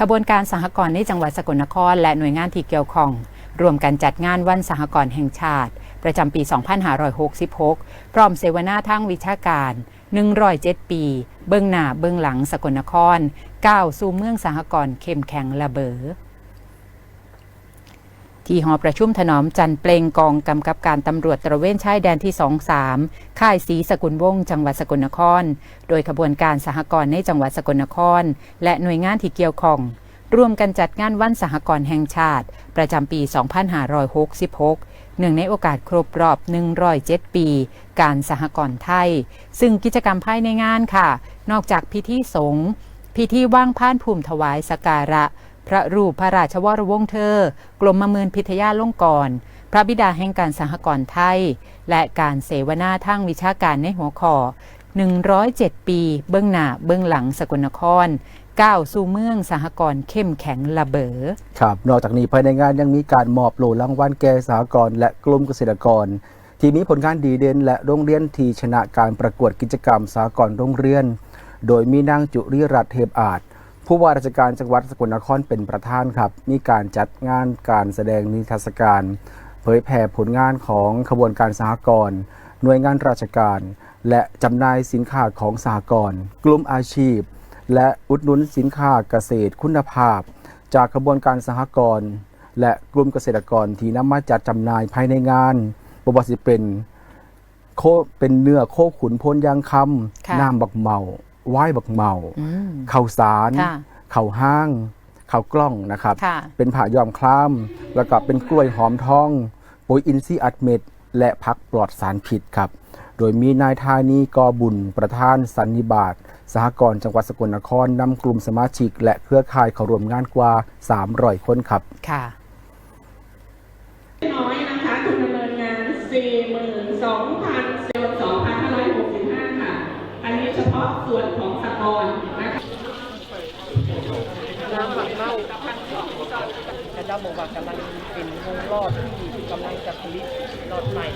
ขบวนการสหกรณ์ในจังหวัดสกลนคร และหน่วยงานที่เกี่ยวข้องรวมกันจัดงานวันสหกรณ์แห่งชาติ ประจำปี 2566 พร้อมเสวนาทางวิชาการ 107 ปี เบื้องหน้าเบื้องหลังสกลนครก้าวสู่เมืองสหกรณ์เข้มแข็งระเบอ ที่หอประชุมถนอมจันเปลงกองกำกับการตำรวจตระเวนชายแดนที่ 23 ค่ายศรีสกุลวงศ์จังหวัดสกลนคร โดยขบวนการสหกรณ์ในจังหวัดสกลนคร และหน่วยงานที่เกี่ยวข้อง ร่วมกันจัดงานวันสหกรณ์แห่งชาติ ประจำปี 2566เนื่องในโอกาสครบรอบ 107 ปี การสหกรณ์ไทย ซึ่งกิจกรรมภายในงานค่ะ นอกจากพิธีสงฆ์พิธีว่างพานภูมิถวายสการะ พระรูปพระราชวรวงศ์เธอกรมมเมืนพิทยาลงกร พระบิดาแห่งการสหกรณ์ไทย และการเสวนาทางวิชาการในหัวข้อ107 ปี เบื้องหน้าเบื้องหลังสกลนครก้าวสู่เมืองสหกรณ์เข้มแข็งระเบอครับนอกจากนี้ภายในงานยังมีการมอบโหลรางวัลแก่สหกรณ์และกลุ่มเกษตรกร ที่มีผลงานดีเด่นและโรงเรียนที่ชนะการประกวดกิจกรรมสหกรณ์โรงเรียน โดยมีนางจุริรัตน์เทพอาจ ผู้ว่าราชการจังหวัดสกลนครเป็นประธานครับ มีการจัดงานการแสดงนิทรรศการ เผยแผ่ผลงานของขบวนการสหกรณ์หน่วยงานราชการ และจำหน่ายสินค้าของสหกรณ์กลุ่มอาชีพ และอุดหนุนสินค้าเกษตรคุณภาพ จากขบวนการสหกรณ์และกลุ่มเกษตรกรที่นำมาจัดจำหน่ายภายในงานบวาสิเป็นโคเป็นเนื้อโคขุนพลยางคค่ะำน้ำบักเมา ไหว้บักเมาอืมข้าวสารค่ะข้าวห้างข้าวกล้องนะครับค่ะเป็นผ่ายอมคล้ามแล้วก็เป็นกล้วยหอมทองปุ๋ยอินทรีย์อัดเม็ด และพักปลอดสารพิษครับ โดยมีนายธานีกอบุญ ประธานสันนิบาตสหกรณ์จังหวัดสกลนครนำกลุ่มสมาชิก และเครือข่ายเข้าร่วมงานกว่า 300 คนครับค่ะน้อยนะคะทุนดำเนินงาน 42,000เซลล์2,565 ค่ะ อันนี้เฉ พาะส่วนของสะกอนนะคะกระเจ้าบอกว่ากำลังเป็นวงรอดที่กำลังจะผลิตรอดใหม่